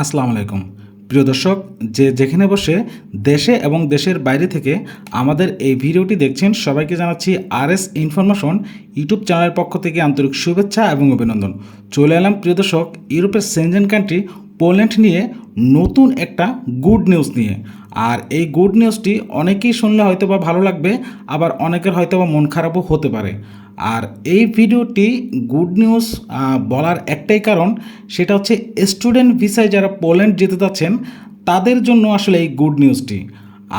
আসসালামু আলাইকুম। প্রিয় দর্শক, যে যেখানে বসে দেশে এবং দেশের বাইরে থেকে আমাদের এই ভিডিওটি দেখছেন, সবাইকে জানাচ্ছি আর এস ইনফরমেশন ইউটিউব চ্যানেলের পক্ষ থেকে আন্তরিক শুভেচ্ছা এবং অভিনন্দন। চলে এলাম, প্রিয় দর্শক, ইউরোপের সেনজেন কান্ট্রি পোল্যান্ড নিয়ে নতুন একটা গুড নিউজ নিয়ে। আর এই গুড নিউজটি অনেকেই শুনলে হয়তো বা ভালো লাগবে, আবার অনেকের হয়তো বা মন খারাপও হতে পারে। আর এই ভিডিওটি গুড নিউজ বলার একটাই কারণ, সেটা হচ্ছে স্টুডেন্ট ভিসায় যারা পোল্যান্ড যেতে চাচ্ছেন তাদের জন্য আসলে এই গুড নিউজটি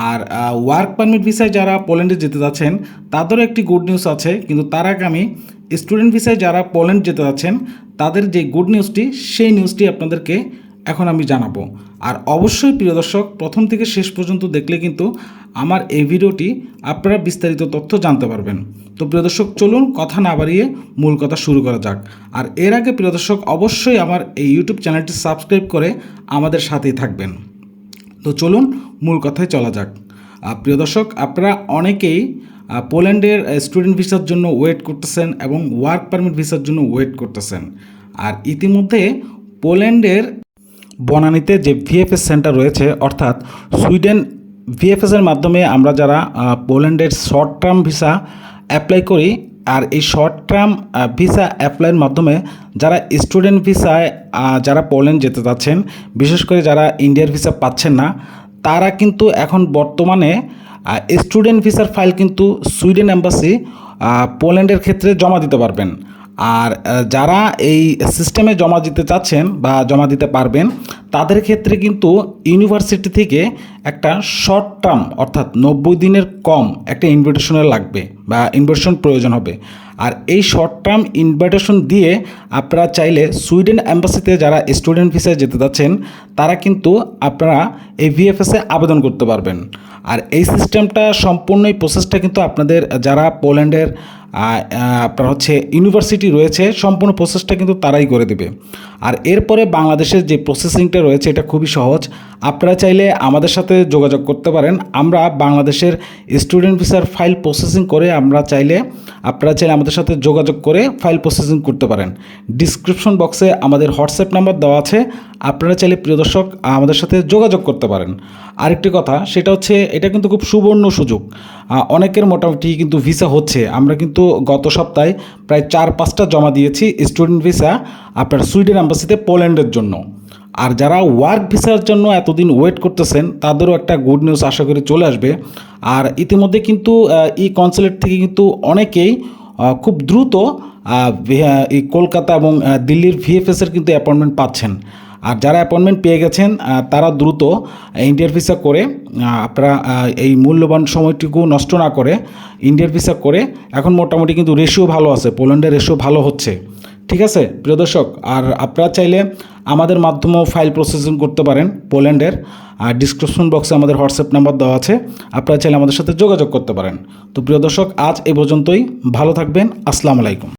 আর ওয়ার্ক পারমিট ভিসায় যারা পোল্যান্ডে যেতে যাচ্ছেন, তাদেরও একটি গুড নিউজ আছে, কিন্তু তার আগে আমি স্টুডেন্ট ভিসায় যারা পোল্যান্ড যেতে যাচ্ছেন, তাদের যে গুড নিউজটি সেই নিউজটি আপনাদেরকে এখন আমি জানাব। আর অবশ্যই প্রিয় দর্শক, প্রথম থেকে শেষ পর্যন্ত দেখলে কিন্তু আমার এই ভিডিওটি আপনারা বিস্তারিত তথ্য জানতে পারবেন। তো প্রিয় দর্শক, চলুন কথা না বাড়িয়ে মূল কথা শুরু করা যাক। আর এর আগে প্রিয় দর্শক, অবশ্যই আমার এই ইউটিউব চ্যানেলটি সাবস্ক্রাইব করে আমাদের সাথেই থাকবেন। তো চলুন মূল কথায় চলা যাক। প্রিয় দর্শক, আপনারা অনেকেই পোল্যান্ডের স্টুডেন্ট ভিসার জন্য ওয়েট করতেছেন এবং ওয়ার্ক পারমিট ভিসার জন্য ওয়েট করতেছেন। আর ইতিমধ্যে পোল্যান্ডের বনানীতে যে ভিএফএস সেন্টার রয়েছে, অর্থাৎ সুইডেন ভিএফএসের মাধ্যমে আমরা যারা পোল্যান্ডের শর্ট টার্ম ভিসা অ্যাপ্লাই করি, আর এই শর্ট টার্ম ভিসা অ্যাপ্লাইয়ের মাধ্যমে যারা স্টুডেন্ট ভিসায় যারা পোল্যান্ড যেতে চাচ্ছেন, বিশেষ করে যারা ইন্ডিয়ার ভিসা পাচ্ছেন না, তারা কিন্তু এখন বর্তমানে স্টুডেন্ট ভিসার ফাইল কিন্তু সুইডেন অ্যাম্বাসি পোল্যান্ডের ক্ষেত্রে জমা দিতে পারবেন। আর যারা এই সিস্টেমে জমা দিতে চাচ্ছেন বা জমা দিতে পারবেন, তাদের ক্ষেত্রে কিন্তু ইউনিভার্সিটি থেকে একটা শর্ট টার্ম অর্থাৎ নব্বই দিনের কম একটা ইনভিটেশনের লাগবে বা ইনভিটেশন প্রয়োজন হবে। আর এই শর্ট টার্ম ইনভিটেশন দিয়ে আপনারা চাইলে সুইডেন অ্যাম্বাসিতে যারা স্টুডেন্ট ভিসায় যেতে যাচ্ছেন, তারা কিন্তু আপনারা এই ভিএফএসে আবেদন করতে পারবেন। আর এই সিস্টেমটা সম্পূর্ণই প্রসেসটা কিন্তু আপনাদের, যারা পোল্যান্ডের আপনার হচ্ছে ইউনিভার্সিটি রয়েছে, সম্পূর্ণ প্রসেসটা কিন্তু তারাই করে দেবে। আর এরপরে বাংলাদেশের যে প্রসেসিংটা রয়েছে, এটা খুবই সহজ। আপনারা চাইলে আমাদের সাথে যোগাযোগ করতে পারেন। আমরা বাংলাদেশের স্টুডেন্ট ভিসার ফাইল প্রসেসিং করে আমরা চাইলে, আপনারা চাইলে আমাদের সাথে যোগাযোগ করে ফাইল প্রসেসিং করতে পারেন। ডিসক্রিপশন বক্সে আমাদের হোয়াটসঅ্যাপ নাম্বার দেওয়া আছে। আপনারা চাইলে প্রিয় দর্শক আমাদের সাথে যোগাযোগ করতে পারেন। আরেকটি কথা, সেটা হচ্ছে এটা কিন্তু খুব সুবর্ণ সুযোগ। অনেকের মোটামুটি কিন্তু ভিসা হচ্ছে। আমরা কিন্তু গত সপ্তাহে প্রায় চার, পাঁচটা জমা দিয়েছি স্টুডেন্ট ভিসা আপনার সুইডেন অ্যাম্বাসিতে পোল্যান্ডের জন্য। আর যারা ওয়ার্ক ভিসার জন্য এতদিন ওয়েট করতেছেন, তাদেরও একটা গুড নিউজ আশা করি চলে আসবে। আর ইতিমধ্যে কিন্তু ই কনসুলেট থেকে কিন্তু অনেকেই খুব দ্রুত এই কলকাতা এবং দিল্লির ভিএফএসের কিন্তু অ্যাপয়েন্টমেন্ট পাচ্ছেন। আর যারা অ্যাপয়েন্টমেন্ট পেয়ে গেছেন তারা দ্রুত ইন্ডিয়ার ভিসা করে আপনারা এই মূল্যবান সময়টুকু নষ্ট না করে ইন্ডিয়ার ভিসা করে, এখন মোটামুটি কিন্তু রেশিও ভালো আছে পোল্যান্ডের রেশিও ভালো হচ্ছে। ঠিক আছে? প্রিয় দর্শক, আর আপনারা চাইলে আমাদের মাধ্যমেও ফাইল প্রসেসিং করতে পারেন পোল্যান্ডের আর ডিসক্রিপশন বক্সে আমাদের হোয়াটসঅ্যাপ নাম্বার দেওয়া আছে, আপনারা চাইলে আমাদের সাথে যোগাযোগ করতে পারেন। তো প্রিয় দর্শক, আজ এই পর্যন্তই, ভালো থাকবেন, আসসালামু আলাইকুম।